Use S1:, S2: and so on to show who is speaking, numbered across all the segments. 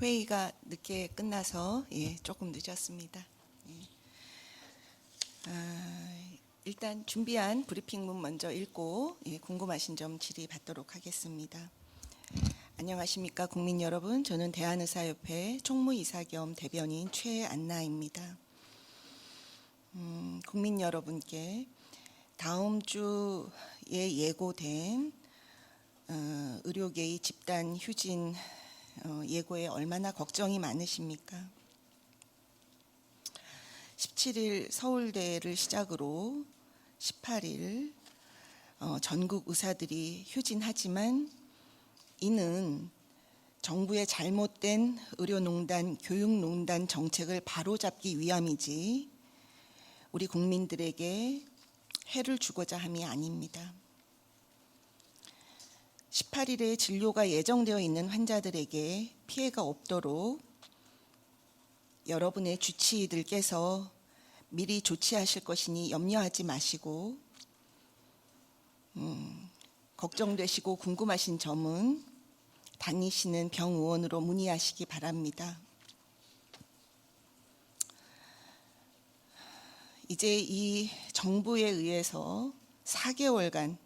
S1: 회의가 늦게 끝나서 예, 조금 늦었습니다. 예. 아, 일단 준비한 브리핑문 먼저 읽고 예, 궁금하신 점 질의받도록 하겠습니다. 안녕하십니까 국민 여러분. 저는 대한의사협회 총무이사 겸 대변인 최안나입니다. 음, 국민 여러분께 다음 주에 예고된 어, 의료계의 집단 휴진 어, 예고에 얼마나 걱정이 많으십니까? 17일 서울대를 시작으로 18일 어, 전국 의사들이 휴진하지만 이는 정부의 잘못된 의료농단, 교육농단 정책을 바로잡기 위함이지 우리 국민들에게 해를 주고자 함이 아닙니다. 18일에 진료가 예정되어 있는 환자들에게 피해가 없도록 여러분의 주치의들께서 미리 조치하실 것이니 염려하지 마시고 음, 걱정되시고 궁금하신 점은 다니시는 병의원으로 문의하시기 바랍니다. 이제 이 정부에 의해서 4개월간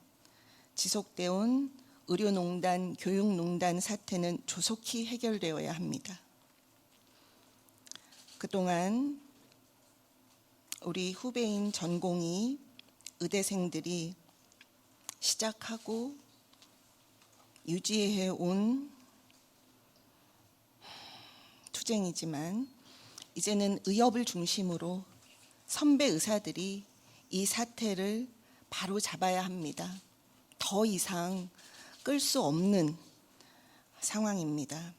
S1: 지속되어 온 의료농단, 교육농단 사태는 조속히 해결되어야 합니다. 그동안 우리 후배인 전공이 의대생들이 시작하고 유지해 온 투쟁이지만 이제는 의협을 중심으로 선배 의사들이 이 사태를 바로 잡아야 합니다. 더 이상 끌 수 없는 상황입니다.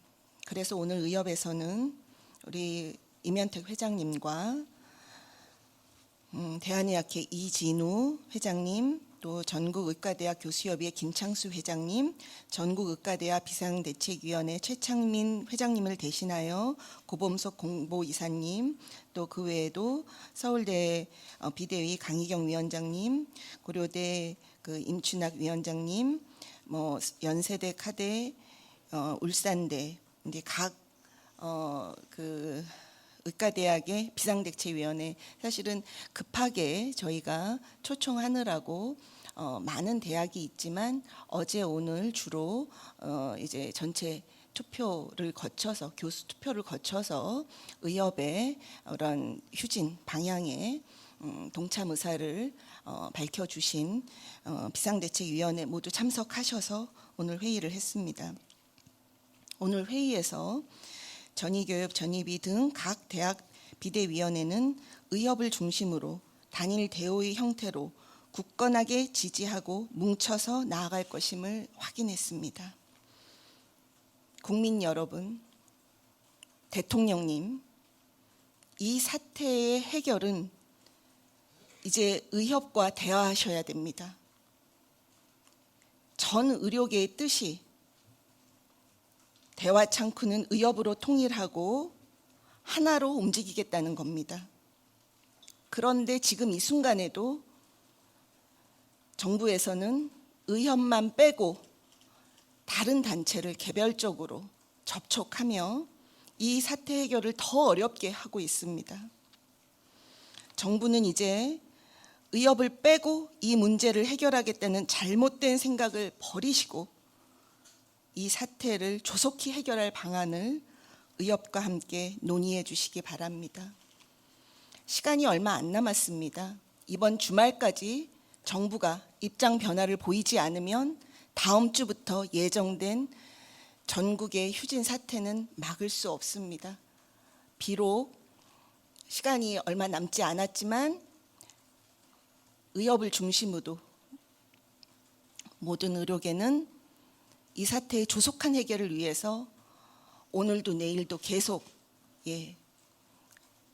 S1: 그래서 오늘 의협에서는 우리 이면택 회장님과 음, 대한의학회 이진우 회장님, 또 전국의과대학 교수협의회 김창수 회장님, 전국의과대학 비상대책위원회 최창민 회장님을 대신하여 고범석 공보이사님, 또 그 외에도 서울대 어, 비대위 강희경 위원장님, 고려대 그 임춘학 위원장님, 뭐 연세대 카대, 어, 울산대 이제 각어그 의과대학의 비상대책위원회 사실은 급하게 저희가 초청하느라고 어, 많은 대학이 있지만 어제 오늘 주로 어, 이제 전체 투표를 거쳐서 교수 투표를 거쳐서 의협의 그런 휴진 방향에 음, 동참 의사를 어, 밝혀주신 어, 비상대책위원회 모두 참석하셔서 오늘 회의를 했습니다. 오늘 회의에서 전의교육, 전의비 등 각 대학 비대위원회는 의협을 중심으로 단일 대오의 형태로 굳건하게 지지하고 뭉쳐서 나아갈 것임을 확인했습니다. 국민 여러분, 대통령님, 이 사태의 해결은 이제 의협과 대화하셔야 됩니다. 전 의료계의 뜻이 대화 창구는 의협으로 통일하고 하나로 움직이겠다는 겁니다. 그런데 지금 이 순간에도 정부에서는 의협만 빼고 다른 단체를 개별적으로 접촉하며 이 사태 해결을 더 어렵게 하고 있습니다. 정부는 이제 의협을 빼고 이 문제를 해결하겠다는 잘못된 생각을 버리시고 이 사태를 조속히 해결할 방안을 의협과 함께 논의해 주시기 바랍니다. 시간이 얼마 안 남았습니다. 이번 주말까지 정부가 입장 변화를 보이지 않으면 다음 주부터 예정된 전국의 휴진 사태는 막을 수 없습니다. 비록 시간이 얼마 남지 않았지만 의협을 중심으로 모든 의료계는 이 사태의 조속한 해결을 위해서 오늘도 내일도 계속 예,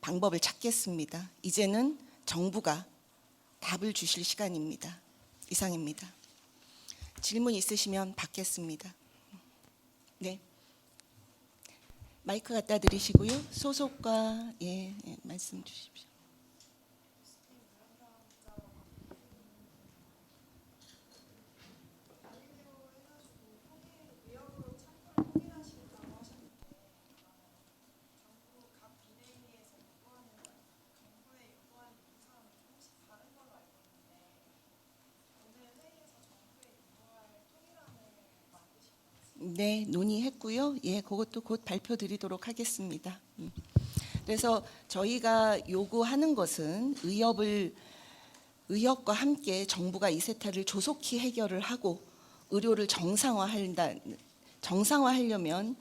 S1: 방법을 찾겠습니다. 이제는 정부가 답을 주실 시간입니다. 이상입니다. 질문 있으시면 받겠습니다. 네. 마이크 갖다 드리시고요. 소속과 예, 예 말씀 주십시오. 네, 논의했고요. 예, 그것도 곧 발표드리도록 하겠습니다. 음. 그래서 저희가 요구하는 것은 의협을 의협과 함께 정부가 이 세태를 조속히 해결을 하고 의료를 정상화한다 정상화하려면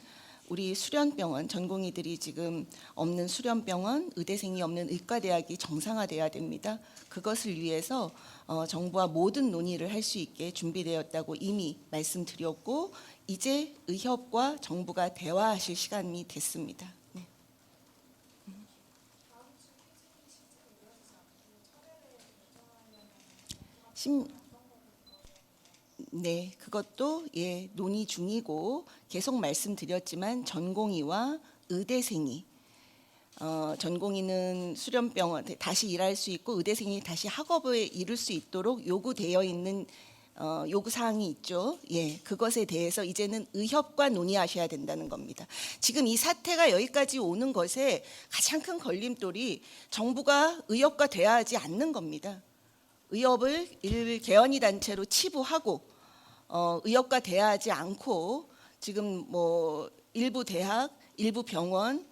S1: 우리 수련병원 전공의들이 지금 없는 수련병원 의대생이 없는 의과대학이 정상화돼야 됩니다. 그것을 위해서 어, 정부와 모든 논의를 할 수 있게 준비되었다고 이미 말씀드렸고 이제 의협과 정부가 대화하실 시간이 됐습니다. 네. 심, 네, 그것도 예 논의 중이고 계속 말씀드렸지만 전공의와 의대생이 어, 전공의는 수련병원 다시 일할 수 있고 의대생이 다시 학업에 이를 수 있도록 요구되어 있는 어, 요구 사항이 있죠. 예, 그것에 대해서 이제는 의협과 논의하셔야 된다는 겁니다. 지금 이 사태가 여기까지 오는 것에 가장 큰 걸림돌이 정부가 의협과 대화하지 않는 겁니다. 의협을 일 개헌이 단체로 치부하고 어, 의협과 대화하지 않고 지금 뭐 일부 대학, 일부 병원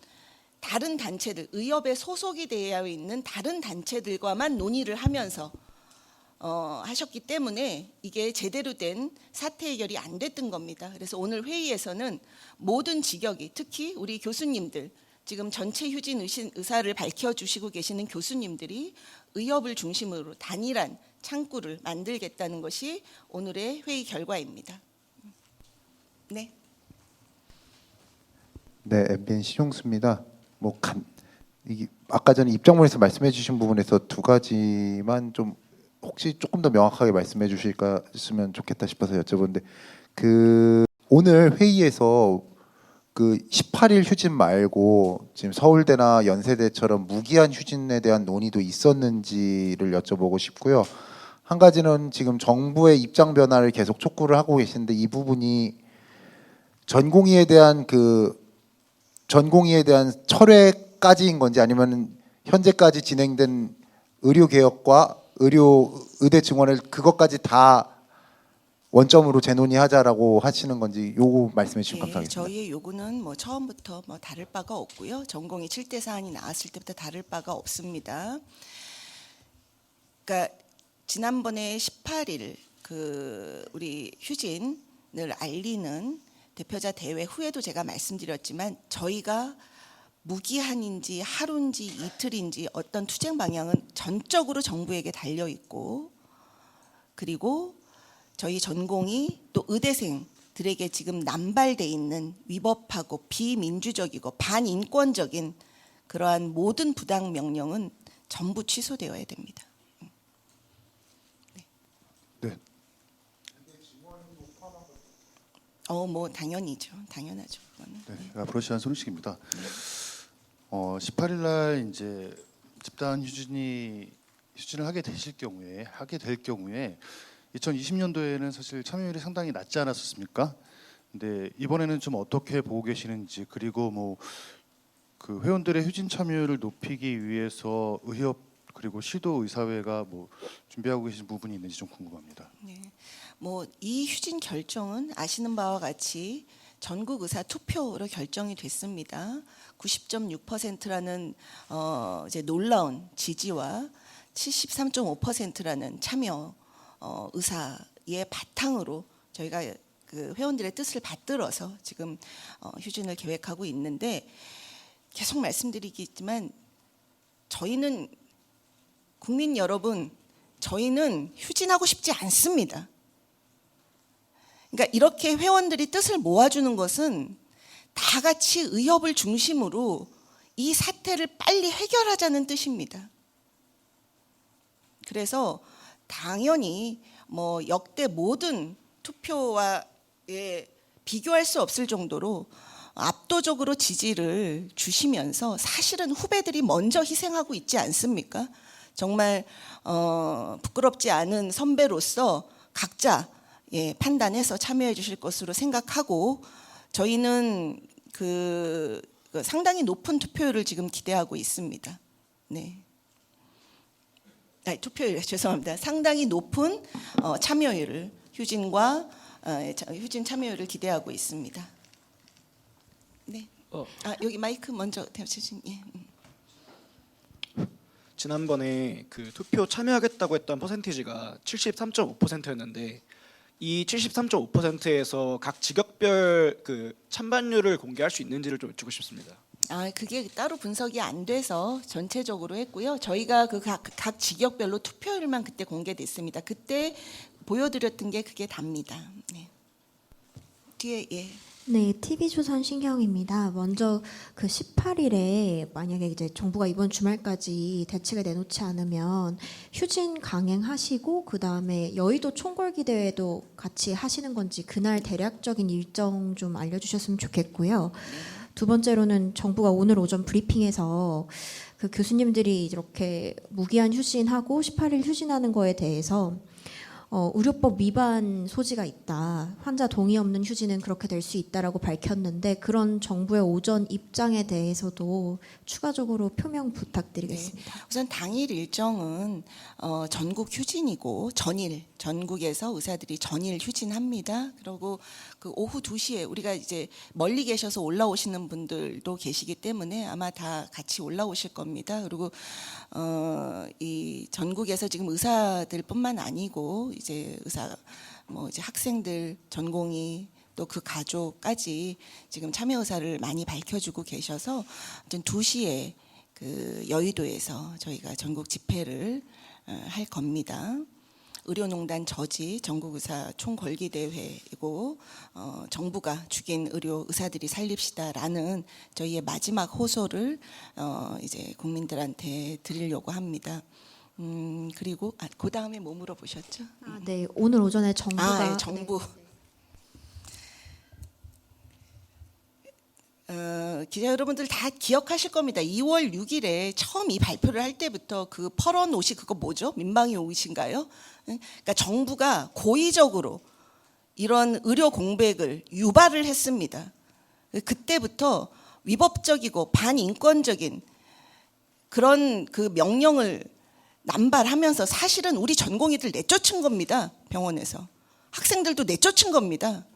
S1: 다른 단체들 의협에 소속이 되어 있는 다른 단체들과만 논의를 하면서 어, 하셨기 때문에 이게 제대로 된 사태 해결이 안 됐던 겁니다. 그래서 오늘 회의에서는 모든 직역이 특히 우리 교수님들 지금 전체 휴진 의사를 밝혀주시고 계시는 교수님들이 의협을 중심으로 단일한 창구를 만들겠다는 것이 오늘의 회의 결과입니다. 네.
S2: 네, MBN 신용수입니다. 뭐 간, 이게 아까 전에 입장문에서 말씀해 주신 부분에서 두 가지만 좀 혹시 조금 더 명확하게 말씀해 주실까 했으면 좋겠다 싶어서 여쭤보는데 그 오늘 회의에서 그 18일 휴진 말고 지금 서울대나 연세대처럼 무기한 휴진에 대한 논의도 있었는지를 여쭤보고 싶고요. 한 가지는 지금 정부의 입장 변화를 계속 촉구를 하고 계신데 이 부분이 전공의에 대한 그 전공의에 대한 철회까지인 건지 아니면 현재까지 진행된 의료 개혁과 의료 의대 증원을 그것까지 다 원점으로 재논의하자라고 하시는 건지 요거 말씀해 주시면
S1: 예,
S2: 감사하겠습니다.
S1: 저희의 요구는 뭐 처음부터 뭐 다를 바가 없고요. 전공이 7대 사안이 나왔을 때부터 다를 바가 없습니다. 그러니까 지난번에 18일 그 우리 휴진을 알리는 대표자 대회 후에도 제가 말씀드렸지만 저희가 무기한인지 하루인지 이틀인지 어떤 투쟁 방향은 전적으로 정부에게 달려 있고 그리고 저희 전공이 또 의대생들에게 지금 남발돼 있는 위법하고 비민주적이고 반인권적인 그러한 모든 부당 명령은 전부 취소되어야 됩니다. 어, 뭐 당연히죠, 당연하죠. 그거는.
S3: 네, 앞으로 시한 손우식입니다. 어, 18일 날 이제 집단 휴진이 휴진을 하게 되실 경우에 하게 될 경우에 2020년도에는 사실 참여율이 상당히 낮지 않았었습니까? 근데 이번에는 좀 어떻게 보고 계시는지 그리고 뭐 그 회원들의 휴진 참여율을 높이기 위해서 의협 그리고 시도 의사회가 뭐 준비하고 계신 부분이 있는지 좀 궁금합니다.
S1: 네. 뭐 이 휴진 결정은 아시는 바와 같이 전국 의사 투표로 결정이 됐습니다. 90.6%라는 어 이제 놀라운 지지와 73.5%라는 참여 어 의사의 바탕으로 저희가 그 회원들의 뜻을 받들어서 지금 어 휴진을 계획하고 있는데 계속 말씀드리겠지만 저희는 국민 여러분 저희는 휴진하고 싶지 않습니다. 그러니까 이렇게 회원들이 뜻을 모아주는 것은 다 같이 의협을 중심으로 이 사태를 빨리 해결하자는 뜻입니다. 그래서 당연히 뭐 역대 모든 투표와 예, 비교할 수 없을 정도로 압도적으로 지지를 주시면서 사실은 후배들이 먼저 희생하고 있지 않습니까? 정말 어, 부끄럽지 않은 선배로서 각자 예, 판단해서 참여해 주실 것으로 생각하고 저희는 그, 그 상당히 높은 투표율을 지금 기대하고 있습니다. 네. 아니, 투표율 죄송합니다. 상당히 높은 어, 참여율을 휴진과 어, 자- 휴진 참여율을 기대하고 있습니다. 네.
S4: 어.
S1: 아 여기 마이크 먼저 대주신 예. 음.
S4: 지난번에 그 투표 참여하겠다고 했던 퍼센티지가 73.5%였는데 이 73.5%에서 각 직역별 그 찬반율을 공개할 수 있는지를 좀 여쭙고 싶습니다.
S1: 아 그게 따로 분석이 안 돼서 전체적으로 했고요. 저희가 그 각 각 직역별로 투표율만 그때 공개됐습니다. 그때 보여드렸던 게 그게 답니다. 네. 뒤에 예.
S5: 네, TV조선 신경입니다. 먼저 그 18일에 만약에 이제 정부가 이번 주말까지 대책을 내놓지 않으면 휴진 강행하시고 그 다음에 여의도 총궐기 대회도 같이 하시는 건지 그날 대략적인 일정 좀 알려주셨으면 좋겠고요. 두 번째로는 정부가 오늘 오전 브리핑에서 그 교수님들이 이렇게 무기한 휴진하고 18일 휴진하는 거에 대해서 어, 의료법 위반 소지가 있다. 환자 동의 없는 휴지는 그렇게 될 수 있다라고 밝혔는데 그런 정부의 오전 입장에 대해서도 추가적으로 표명 부탁드리겠습니다.
S1: 우선 당일 일정은 어, 전국 휴진이고 전일 전국에서 의사들이 전일 휴진합니다. 그리고 그 오후 2시에 우리가 이제 멀리 계셔서 올라오시는 분들도 계시기 때문에 아마 다 같이 올라오실 겁니다. 그리고 어, 이 전국에서 지금 의사들뿐만 아니고 이제 의사 뭐 이제 학생들 전공의 또그 가족까지 지금 참여 의사를 많이 밝혀주고 계셔서 아무튼 2시에 그 여의도에서 저희가 전국 집회를 어, 할 겁니다. 의료농단 저지 전국의사 총궐기대회이고 어, 정부가 죽인 의료 의사들이 살립시다라는 저희의 마지막 호소를 어, 이제 국민들한테 드리려고 합니다. 음, 그리고 아, 그 다음에 뭐 물어보셨죠?
S5: 아, 네, 오늘 오전에 정부가
S1: 아, 예, 정부. 어, 기자 여러분들 다 기억하실 겁니다. 2월 6일에 처음 이 발표를 할 때부터 그 펄원 옷이 그거 뭐죠? 민방위 옷인가요? 응? 그러니까 정부가 고의적으로 이런 의료 공백을 유발을 했습니다. 그때부터 위법적이고 반인권적인 그런 그 명령을 남발하면서 사실은 우리 전공의들 내쫓은 겁니다. 병원에서. 학생들도 내쫓은 겁니다.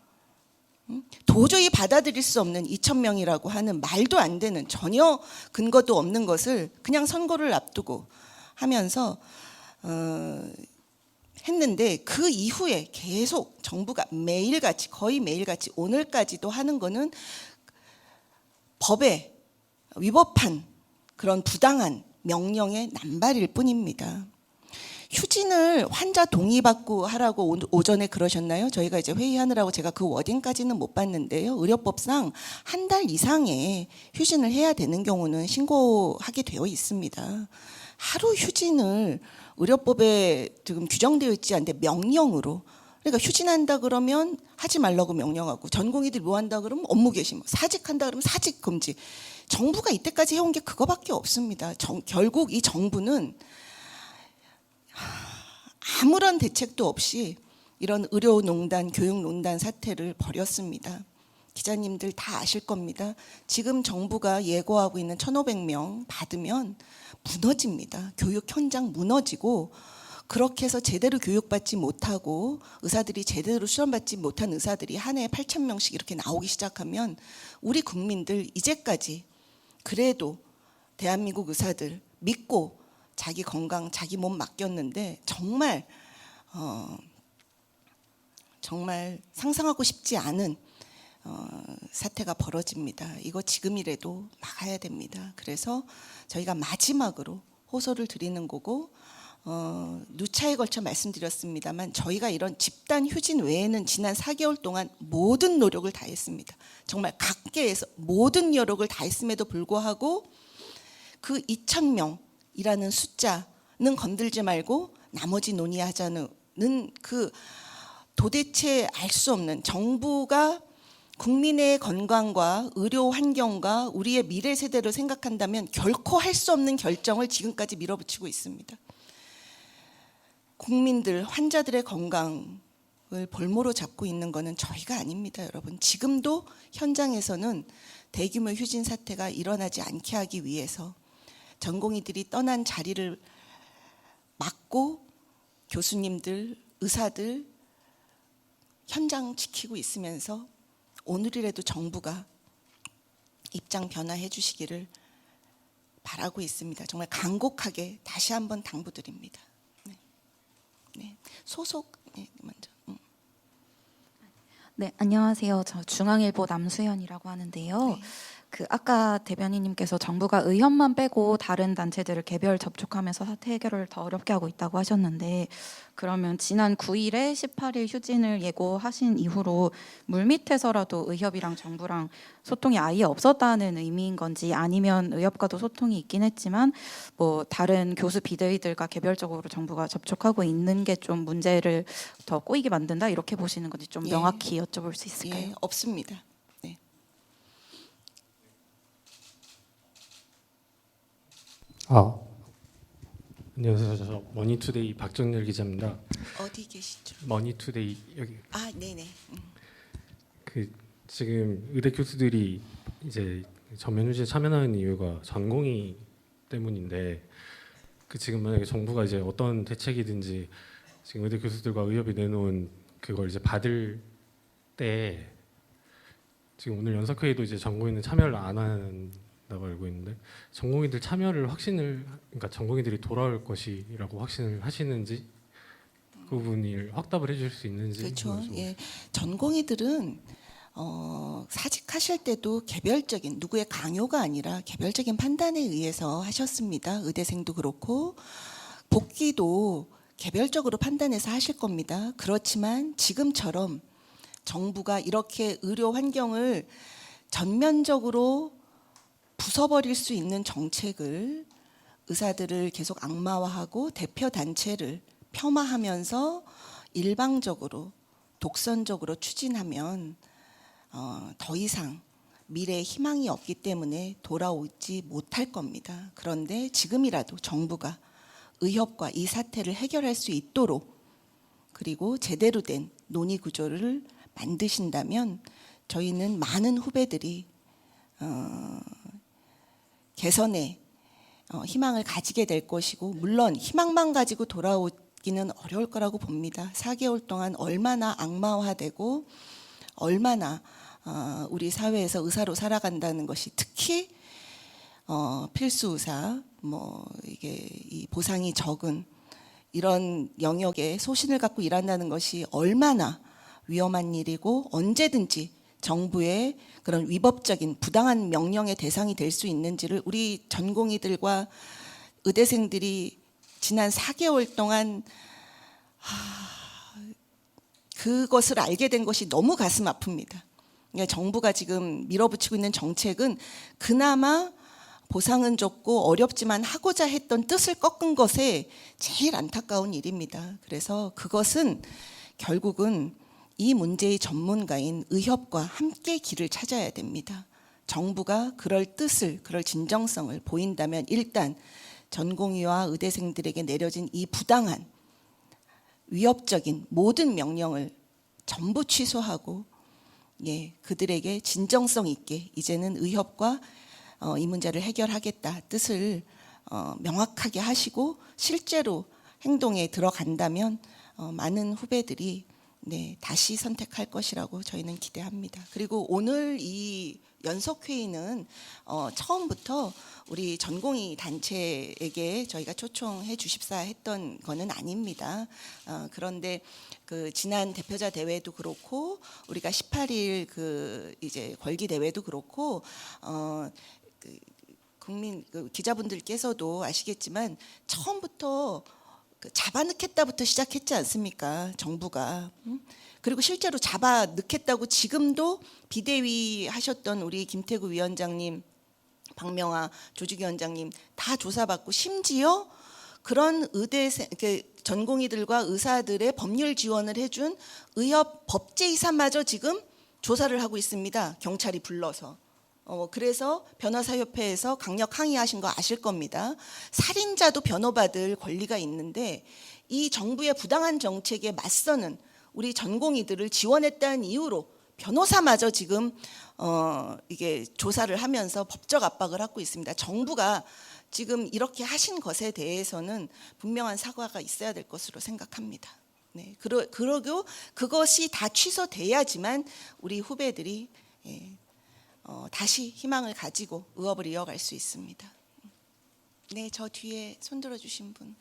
S1: 음? 도저히 받아들일 수 없는 2천 명이라고 하는 말도 안 되는 전혀 근거도 없는 것을 그냥 선거를 앞두고 하면서 어, 했는데 그 이후에 계속 정부가 매일같이 거의 매일같이 오늘까지도 하는 거는 법에 위법한 그런 부당한 명령의 남발일 뿐입니다. 휴진을 환자 동의받고 하라고 오- 오전에 그러셨나요? 저희가 이제 회의하느라고 제가 그 워딩까지는 못 봤는데요. 의료법상 한 달 이상의 휴진을 해야 되는 경우는 신고하게 되어 있습니다. 하루 휴진을 의료법에 지금 규정되어 있지 않는데 명령으로 그러니까 휴진한다 그러면 하지 말라고 명령하고 전공의들 뭐 한다 그러면 업무 개심, 사직한다 그러면 사직 금지. 정부가 이때까지 해온 게 그거밖에 없습니다. 정- 결국 이 정부는 아무런 대책도 없이 이런 의료농단, 교육농단 사태를 벌였습니다. 기자님들 다 아실 겁니다. 지금 정부가 예고하고 있는 1,500명 받으면 무너집니다. 교육 현장 무너지고 그렇게 해서 제대로 교육받지 못하고 의사들이 제대로 수련받지 못한 의사들이 한 해에 8천 명씩 이렇게 나오기 시작하면 우리 국민들 이제까지 그래도 대한민국 의사들 믿고 자기 건강, 자기 몸 맡겼는데 정말 어, 정말 상상하고 싶지 않은 어, 사태가 벌어집니다. 이거 지금이라도 막아야 됩니다. 그래서 저희가 마지막으로 호소를 드리는 거고 어, 누차에 걸쳐 말씀드렸습니다만 저희가 이런 집단 휴진 외에는 지난 4개월 동안 모든 노력을 다했습니다. 정말 각계에서 모든 여력을 다했음에도 불구하고 그 2천 명이라는 숫자는 건들지 말고 나머지 논의하자는 그 도대체 알 수 없는 정부가 국민의 건강과 의료 환경과 우리의 미래 세대를 생각한다면 결코 할 수 없는 결정을 지금까지 밀어붙이고 있습니다. 국민들 환자들의 건강을 볼모로 잡고 있는 것은 저희가 아닙니다, 여러분. 지금도 현장에서는 대규모 휴진 사태가 일어나지 않게 하기 위해서 전공의들이 떠난 자리를 막고 교수님들, 의사들 현장 지키고 있으면서 오늘이라도 정부가 입장 변화해 주시기를 바라고 있습니다. 정말 간곡하게 다시 한번 당부드립니다. 네. 네. 소속 네, 먼저. 음.
S6: 네, 안녕하세요. 저 중앙일보 남수현이라고 하는데요.
S1: 네.
S6: 그 아까 대변인님께서 정부가 의협만 빼고 다른 단체들을 개별 접촉하면서 사태 해결을 더 어렵게 하고 있다고 하셨는데 그러면 지난 9일에 18일 휴진을 예고하신 이후로 물밑에서라도 의협이랑 정부랑 소통이 아예 없었다는 의미인 건지 아니면 의협과도 소통이 있긴 했지만 뭐 다른 교수 비대위들과 개별적으로 정부가 접촉하고 있는 게 좀 문제를 더 꼬이게 만든다 이렇게 보시는 건지 좀
S1: 예.
S6: 명확히 여쭤볼 수 있을까요?
S1: 예, 없습니다. 네.
S7: 아 안녕하세요. 저 머니투데이 박정렬 기자입니다.
S1: 어디 계시죠?
S7: 머니투데이 여기
S1: 아, 네, 네.
S7: 그 지금 의대 교수들이 이제 전면 휴지에 참여하는 이유가 전공의 때문인데 그 지금 만약에 정부가 이제 어떤 대책이든지 지금 의대 교수들과 의협이 내놓은 그걸 이제 받을 때 지금 오늘 연석회의도 이제 전공의는 참여를 안 한다고 알고 있는데 전공의들 참여를 확신을 그러니까 전공의들이 돌아올 것이라고 확신을 하시는지 그 부분을 확답을 해줄 수 있는지
S1: 그렇죠. 예. 전공의들은 어, 사직하실 때도 개별적인 누구의 강요가 아니라 개별적인 판단에 의해서 하셨습니다. 의대생도 그렇고 복귀도 개별적으로 판단해서 하실 겁니다. 그렇지만 지금처럼 정부가 이렇게 의료 환경을 전면적으로 부숴버릴 수 있는 정책을 의사들을 계속 악마화하고 대표 단체를 폄하하면서 일방적으로 독선적으로 추진하면 어, 더 이상 미래에 희망이 없기 때문에 돌아오지 못할 겁니다. 그런데 지금이라도 정부가 의협과 이 사태를 해결할 수 있도록 그리고 제대로 된 논의 구조를 만드신다면 저희는 많은 후배들이 어, 개선에 어, 희망을 가지게 될 것이고 물론 희망만 가지고 돌아오기는 어려울 거라고 봅니다. 4개월 동안 얼마나 악마화되고 얼마나 어, 우리 사회에서 의사로 살아간다는 것이 특히 어, 필수 의사 뭐 이게 이 보상이 적은 이런 영역에 소신을 갖고 일한다는 것이 얼마나 위험한 일이고 언제든지 정부의 그런 위법적인 부당한 명령의 대상이 될 수 있는지를 우리 전공의들과 의대생들이 지난 4개월 동안 하, 그것을 알게 된 것이 너무 가슴 아픕니다. 그러니까 정부가 지금 밀어붙이고 있는 정책은 그나마 보상은 줬고 어렵지만 하고자 했던 뜻을 꺾은 것에 제일 안타까운 일입니다. 그래서 그것은 결국은 이 문제의 전문가인 의협과 함께 길을 찾아야 됩니다. 정부가 그럴 뜻을, 그럴 진정성을 보인다면 일단 전공의와 의대생들에게 내려진 이 부당한 위협적인 모든 명령을 전부 취소하고 예, 그들에게 진정성 있게 이제는 의협과 어, 이 문제를 해결하겠다 뜻을 어, 명확하게 하시고 실제로 행동에 들어간다면 어, 많은 후배들이 네, 다시 선택할 것이라고 저희는 기대합니다. 그리고 오늘 이 연석 회의는 어, 처음부터 우리 전공의 단체에게 저희가 초청해 주십사 했던 거는 아닙니다. 어, 그런데 그 지난 대표자 대회도 그렇고 우리가 18일 그 이제 걸기 대회도 그렇고 어, 그 국민 그 기자분들께서도 아시겠지만 처음부터 그 잡아넣겠다부터 시작했지 않습니까? 정부가. 음? 그리고 실제로 잡아넣겠다고 지금도 비대위 하셨던 우리 김태구 위원장님, 박명아 조직위원장님 다 조사받고 심지어 그런 의대 그 전공의들과 의사들의 법률 지원을 해준 의협 법제이사마저 지금 조사를 하고 있습니다. 경찰이 불러서. 어, 그래서 변호사협회에서 강력 항의하신 거 아실 겁니다. 살인자도 변호받을 권리가 있는데 이 정부의 부당한 정책에 맞서는 우리 전공의들을 지원했다는 이유로 변호사마저 지금 어, 이게 조사를 하면서 법적 압박을 하고 있습니다. 정부가 지금 이렇게 하신 것에 대해서는 분명한 사과가 있어야 될 것으로 생각합니다. 네, 그러 그러고 그것이 다 취소돼야지만 우리 후배들이 예, 어, 다시 희망을 가지고 의업을 이어갈 수 있습니다. 네, 저 뒤에 손들어 주신 분.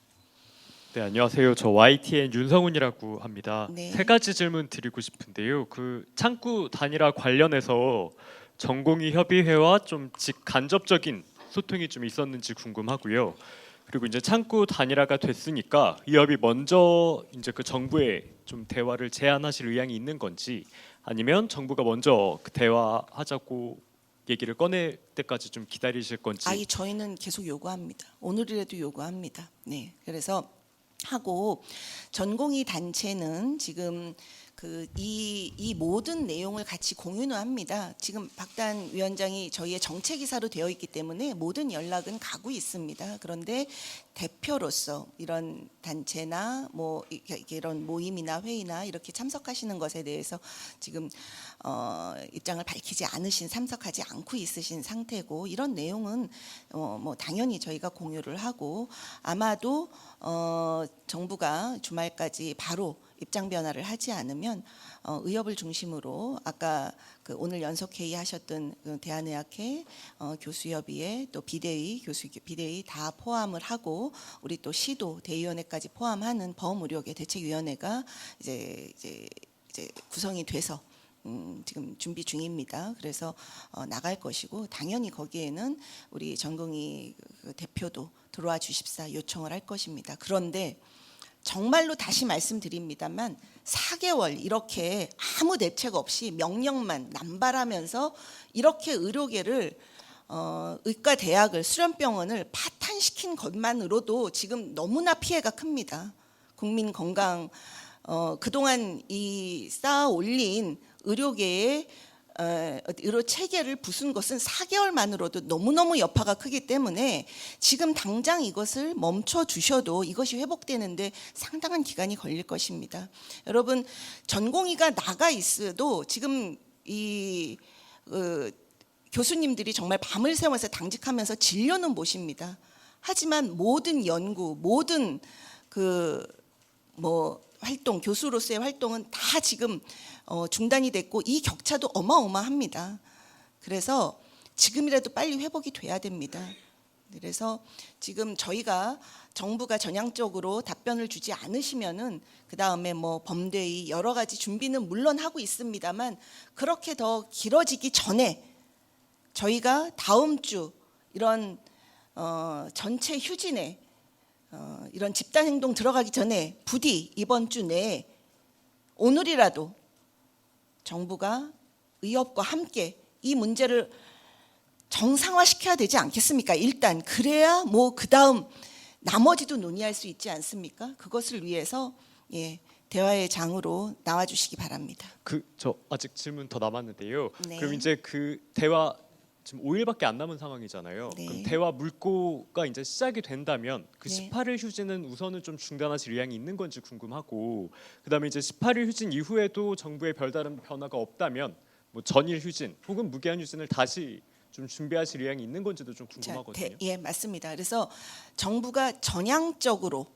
S8: 네 안녕하세요. 저 YTN 윤성훈이라고 합니다.
S1: 네.
S8: 세 가지 질문 드리고 싶은데요. 그 창구 단일화 관련해서 전공의 협의회와 좀 직간접적인 소통이 좀 있었는지 궁금하고요. 그리고 이제 창구 단일화가 됐으니까 의협이 먼저 이제 그 정부에 좀 대화를 제안하실 의향이 있는 건지 아니면 정부가 먼저 그 대화하자고 얘기를 꺼낼 때까지 좀 기다리실 건지
S1: 아이 저희는 계속 요구합니다. 오늘이라도 요구합니다. 네, 그래서 하고 전공의 단체는 지금 그이이 모든 내용을 같이 공유는 합니다. 지금 박단 위원장이 저희의 정책 이사로 되어 있기 때문에 모든 연락은 가고 있습니다. 그런데 대표로서 이런 단체나 뭐 이- 이런 모임이나 회의나 이렇게 참석하시는 것에 대해서 지금 어, 입장을 밝히지 않으신 참석하지 않고 있으신 상태고 이런 내용은 어, 뭐 당연히 저희가 공유를 하고 아마도 어, 정부가 주말까지 바로 입장 변화를 하지 않으면 어, 의협을 중심으로 아까 그 오늘 연석 회의 하셨던 그 대한의학회 어, 교수협의회 또 비대위 교수 비대위 다 포함을 하고 우리 또 시도 대의원회까지 포함하는 범의료계 대책위원회가 이제 이제 이제 구성이 돼서 음, 지금 준비 중입니다. 그래서 어, 나갈 것이고 당연히 거기에는 우리 전공의 그 대표도 들어와 주십사 요청을 할 것입니다. 그런데 정말로 다시 말씀드립니다만 4개월 이렇게 아무 대책 없이 명령만 남발하면서 이렇게 의료계를 어, 의과 대학을 수련병원을 파탄시킨 것만으로도 지금 너무나 피해가 큽니다. 국민 건강 어, 그동안 이 쌓아 올린 의료계의 어, 의료 체계를 부순 것은 4개월 만으로도 너무너무 여파가 크기 때문에 지금 당장 이것을 멈춰 주셔도 이것이 회복되는데 상당한 기간이 걸릴 것입니다. 여러분 전공의가 나가 있어도 지금 이 어, 교수님들이 정말 밤을 새워서 당직하면서 진료는 모십니다. 하지만 모든 연구, 모든 그 뭐 활동, 교수로서의 활동은 다 지금 어, 중단이 됐고 이 격차도 어마어마합니다. 그래서 지금이라도 빨리 회복이 돼야 됩니다. 그래서 지금 저희가 정부가 전향적으로 답변을 주지 않으시면은 그 다음에 뭐 범대의 여러 가지 준비는 물론 하고 있습니다만 그렇게 더 길어지기 전에 저희가 다음 주 이런 어, 전체 휴진에 어, 이런 집단 행동 들어가기 전에 부디 이번 주 내에 오늘이라도 정부가 의협과 함께 이 문제를 정상화시켜야 되지 않겠습니까? 일단 그래야 뭐 그다음 나머지도 논의할 수 있지 않습니까? 그것을 위해서 예, 대화의 장으로 나와 주시기 바랍니다.
S8: 그 저 아직 질문 더 남았는데요.
S1: 네.
S8: 그럼 이제 그 대화 지금 5일밖에 안 남은 상황이잖아요.
S1: 네.
S8: 그럼 대화 물꼬가 이제 시작이 된다면 그
S1: 네.
S8: 18일 휴진은 우선은 좀 중단하실 의향이 있는 건지 궁금하고 그다음에 이제 18일 휴진 이후에도 정부의 별다른 변화가 없다면 뭐 전일 휴진 혹은 무기한 휴진을 다시 좀 준비하실 의향이 있는 건지도 좀
S1: 자,
S8: 궁금하거든요.
S1: 대- 예, 맞습니다. 그래서 정부가 전향적으로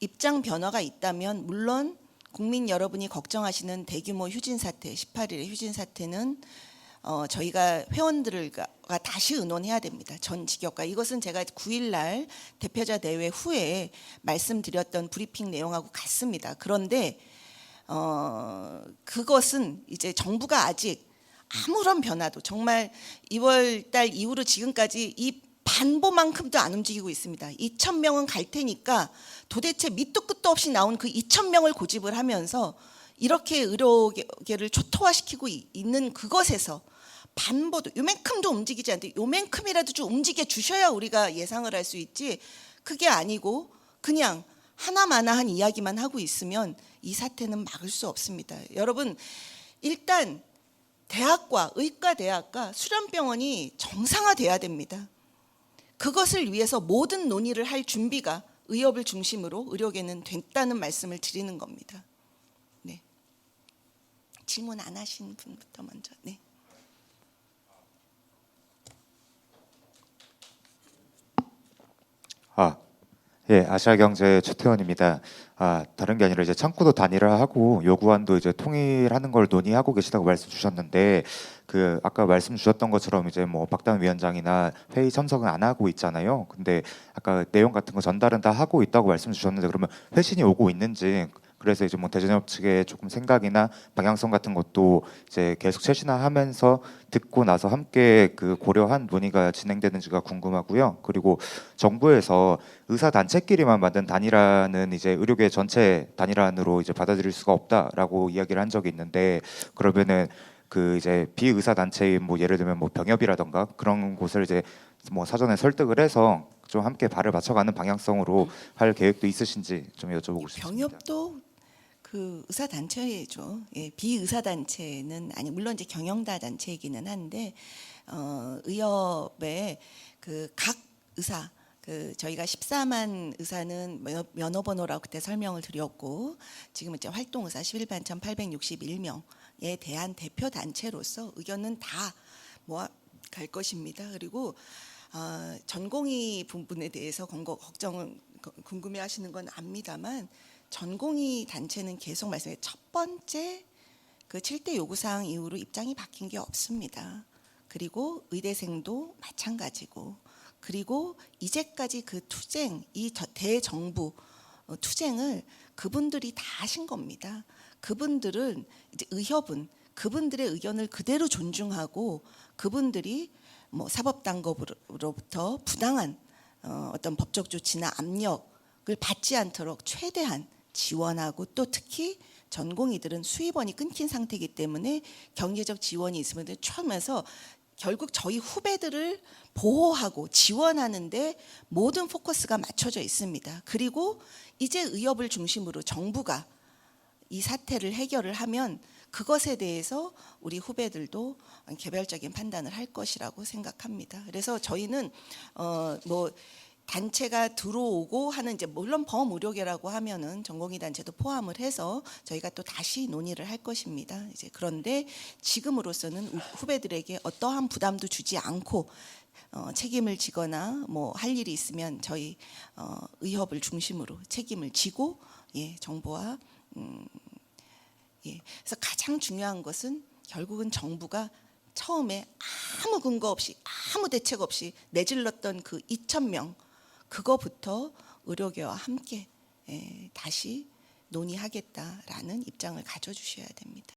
S1: 입장 변화가 있다면 물론 국민 여러분이 걱정하시는 대규모 휴진 사태, 18일의 휴진 사태는 어, 저희가 회원들과 다시 의논해야 됩니다. 전 직역과 이것은 제가 9일 날 대표자 대회 후에 말씀드렸던 브리핑 내용하고 같습니다. 그런데 어, 그것은 이제 정부가 아직 아무런 변화도 정말 2월 달 이후로 지금까지 이 반보만큼도 안 움직이고 있습니다. 2천 명은 갈 테니까 도대체 밑도 끝도 없이 나온 그 2천 명을 고집을 하면서 이렇게 의료계를 초토화시키고 이- 있는 그것에서 반보도 요만큼도 움직이지 않는데 요만큼이라도 좀 움직여 주셔야 우리가 예상을 할 수 있지 그게 아니고 그냥 하나마나한 이야기만 하고 있으면 이 사태는 막을 수 없습니다. 여러분 일단 대학과 의과 대학과 수련병원이 정상화돼야 됩니다. 그것을 위해서 모든 논의를 할 준비가 의협을 중심으로 의료계는 됐다는 말씀을 드리는 겁니다. 네. 질문 안 하신 분부터 먼저. 네.
S9: 아, 예, 아시아경제 최태원입니다. 아, 다른 게 아니라 이제 창구도 단일화하고 요구안도 이제 통일하는 걸 논의하고 계시다고 말씀 주셨는데 그 아까 말씀 주셨던 것처럼 이제 뭐 박단 위원장이나 회의 참석은 안 하고 있잖아요. 근데 아까 내용 같은 거 전달은 다 하고 있다고 말씀 주셨는데 그러면 회신이 오고 있는지 그래서 이제 뭐 대전협 측의 조금 생각이나 방향성 같은 것도 이제 계속 최신화하면서 듣고 나서 함께 그 고려한 논의가 진행되는지가 궁금하고요. 그리고 정부에서 의사 단체끼리만 만든 단일화는 이제 의료계 전체 단일화로 이제 받아들일 수가 없다라고 이야기를 한 적이 있는데 그러면은 그 이제 비의사 단체인 뭐 예를 들면 뭐 병협이라던가 그런 곳을 이제 뭐 사전에 설득을 해서 좀 함께 발을 맞춰가는 방향성으로 할 계획도 있으신지 좀 여쭤보고 싶습니다.
S1: 병협도 그 의사 단체죠. 예, 비의사 단체는 아니 물론 이제 경영다 단체이기는 한데 어, 의협의 그 각 의사 그 저희가 14만 의사는 면허, 면허 번호라고 그때 설명을 드렸고 지금 이제 활동 의사 11만 1,861명에 대한 대표 단체로서 의견은 다 모아 갈 것입니다. 그리고 어, 전공의 부분에 대해서 건거 걱정은 거- 궁금해하시는 건 압니다만 전공의 단체는 계속 말씀해 첫 번째 그 7대 요구사항 이후로 입장이 바뀐 게 없습니다. 그리고 의대생도 마찬가지고 그리고 이제까지 그 투쟁 이 저- 대정부 어, 투쟁을 그분들이 다 하신 겁니다. 그분들은 이제 의협은 그분들의 의견을 그대로 존중하고 그분들이 뭐 사법당국으로부터 부당한 어, 어떤 법적 조치나 압력을 받지 않도록 최대한 지원하고 또 특히 전공의들은 수입원이 끊긴 상태이기 때문에 경제적 지원이 있으면 처음에서 결국 저희 후배들을 보호하고 지원하는데 모든 포커스가 맞춰져 있습니다. 그리고 이제 의협을 중심으로 정부가 이 사태를 해결을 하면 그것에 대해서 우리 후배들도 개별적인 판단을 할 것이라고 생각합니다. 그래서 저희는 어뭐 단체가 들어오고 하는 이제 물론 범의료계라고 하면은 전공의 단체도 포함을 해서 저희가 또 다시 논의를 할 것입니다. 이제 그런데 지금으로서는 우- 후배들에게 어떠한 부담도 주지 않고 어, 책임을 지거나 뭐 할 일이 있으면 저희 어, 의협을 중심으로 책임을 지고 예 정부와 음, 예 그래서 가장 중요한 것은 결국은 정부가 처음에 아무 근거 없이 아무 대책 없이 내질렀던 그 2천 명 그거부터 의료계와 함께 예, 다시 논의하겠다라는 입장을 가져주셔야 됩니다.